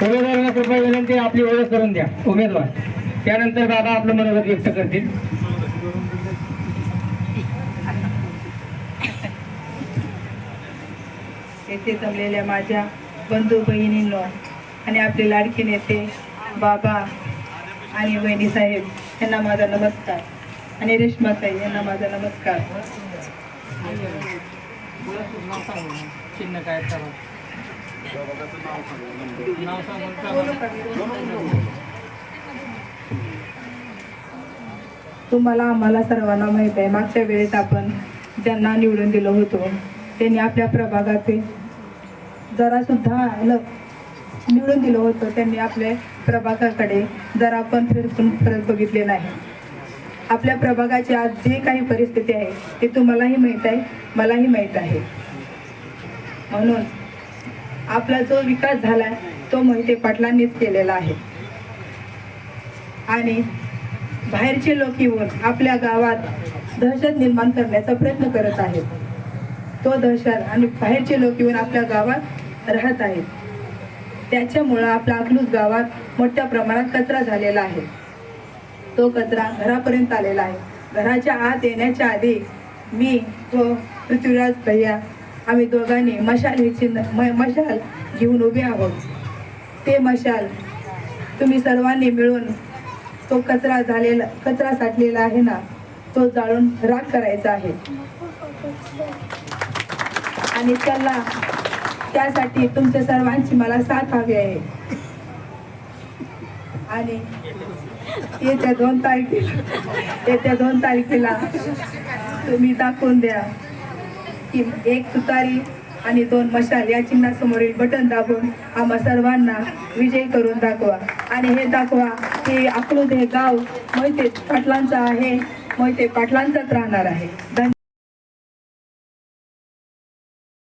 करून द्या उमेदवार. त्यानंतर बाबा आपलं मनोगत व्यक्त करतील. येथे जमलेल्या माझ्या बंधू बहिणींनो आणि आपले लाडके नेते बाबा आणि बहिणी साहेब यांना माझा नमस्कार. आणि रेश्मा साहेब यांना माझा नमस्कार. चिन्ह काय तुम्हाला आम्हाला सर्वांना माहीत आहे मागच्या वेळेस आपण ज्यांना निवडून दिलं होतं त्यांनी आपल्या प्रभागाचे जरा सुद्धा निवडून दिलं होतं त्यांनी आपल्या प्रभागाकडे जरा पण फिरकून परत बघितले नाही. आपल्या प्रभागाची आज जे काही परिस्थिती आहे ते तुम्हालाही माहीत आहे मलाही माहीत आहे. म्हणून आपला जो विकास झाला तो मोहिते पाटलांनीच केलेला आहे. आणि बाहेरचे लोक येऊन आपल्या गावात दहशत निर्माण करण्याचा प्रयत्न करत आहेत. तो दहशत आणि बाहेरचे लोक येऊन आपल्या गावात राहत आहेत. त्याच्यामुळं आपला अकलूज गावात मोठ्या प्रमाणात कचरा झालेला आहे. तो कचरा घरापर्यंत आलेला आहे. घराच्या आत येण्याच्या आधी मी व पृथ्वीराज भैया आम्ही दोघांनी मशाल हे चिन्ह मशाल घेऊन उभे आहोत. ते मशाल तुम्ही सर्वांनी मिळून तो कचरा झालेला कचरा साठलेला आहे ना तो जाळून राग करायचा आहे. आणि त्याला त्यासाठी तुमच्या सर्वांची मला साथ हवी आहे. आणि येत्या दोन तारखेला येत्या दोन तारखेला तुम्ही दाखवून द्या. की एक तुतारी आणि दोन मशाल या चिन्हासमोरील बटन दाबून आम्हा सर्वांना विजयी करून दाखवा. आणि हे दाखवा की अकलूद हे गाव मोहिते पाटलांचं आहे मोहिते पाटलांचाच राहणार आहे. धन्यवाद.